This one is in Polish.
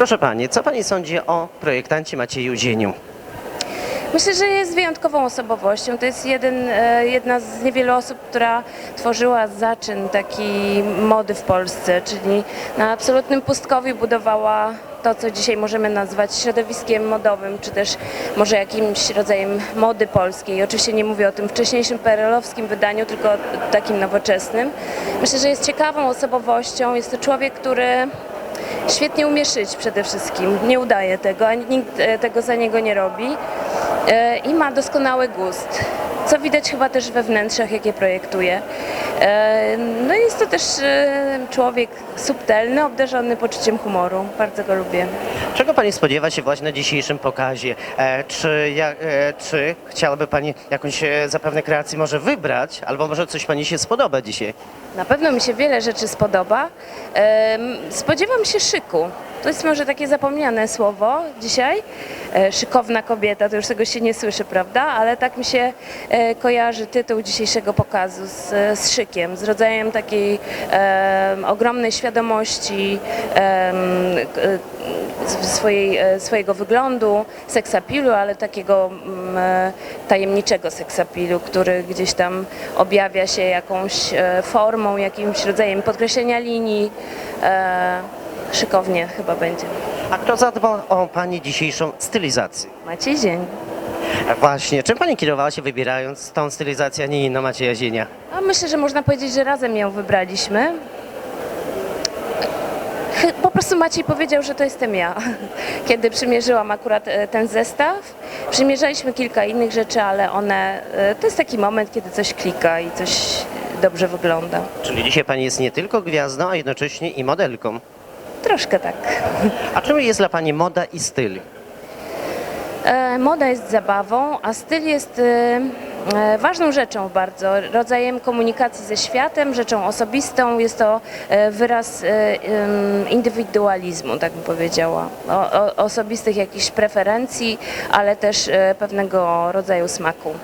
Proszę Pani, co Pani sądzi o projektancie Macieju Zieniu? Myślę, że jest wyjątkową osobowością. To jest jeden, e, jedna z niewielu osób, która tworzyła zaczyn takiej mody w Polsce, czyli na absolutnym pustkowiu budowała to, co dzisiaj możemy nazwać środowiskiem modowym, czy też może jakimś rodzajem mody polskiej. Oczywiście nie mówię o tym wcześniejszym perelowskim wydaniu, tylko takim nowoczesnym. Myślę, że jest ciekawą osobowością. Jest to człowiek, który świetnie umie szyć przede wszystkim. Nie udaje tego, ani nikt e, tego za niego nie robi. E, I ma doskonały gust, co widać chyba też we wnętrzach, jakie projektuje. E, No jest to też e, człowiek subtelny, obdarzony poczuciem humoru. Bardzo go lubię. Czego Pani spodziewa się właśnie na dzisiejszym pokazie? E, czy, ja, czy chciałaby Pani jakąś zapewne kreację może wybrać, albo może coś Pani się spodoba dzisiaj? Na pewno mi się wiele rzeczy spodoba. Spodziewam się szyku. To jest może takie zapomniane słowo dzisiaj. E, Szykowna kobieta, to już tego się nie słyszy, prawda? Ale tak mi się e, kojarzy tytuł dzisiejszego pokazu z, z szykiem, z rodzajem takiej em, ogromnej świadomości e, swojej, e, swojego wyglądu, seksapilu, ale takiego mm, e, tajemniczego seksapilu, który gdzieś tam objawia się jakąś e, formą, jakimś rodzajem podkreślenia linii. E, Szykownie chyba będzie. A kto zadbał o Pani dzisiejszą stylizację? Maciej Dzień. E, Właśnie, czym Pani kierowała się wybierając tą stylizację, a nie inną Macieja Zienia? A myślę, że można powiedzieć, że razem ją wybraliśmy. Chy- Po prostu Maciej powiedział, że to jestem ja. Kiedy przymierzyłam akurat e, ten zestaw, przymierzaliśmy kilka innych rzeczy, ale one, e, to jest taki moment, kiedy coś klika i coś dobrze wygląda. Czyli dzisiaj Pani jest nie tylko gwiazdą, a jednocześnie i modelką. Troszkę tak. A czym jest dla Pani moda i styl? E, Moda jest zabawą, a styl jest e, e, ważną rzeczą bardzo, rodzajem komunikacji ze światem, rzeczą osobistą. Jest to e, wyraz e, em, indywidualizmu, tak bym powiedziała, o, o, osobistych jakichś preferencji, ale też e, pewnego rodzaju smaku.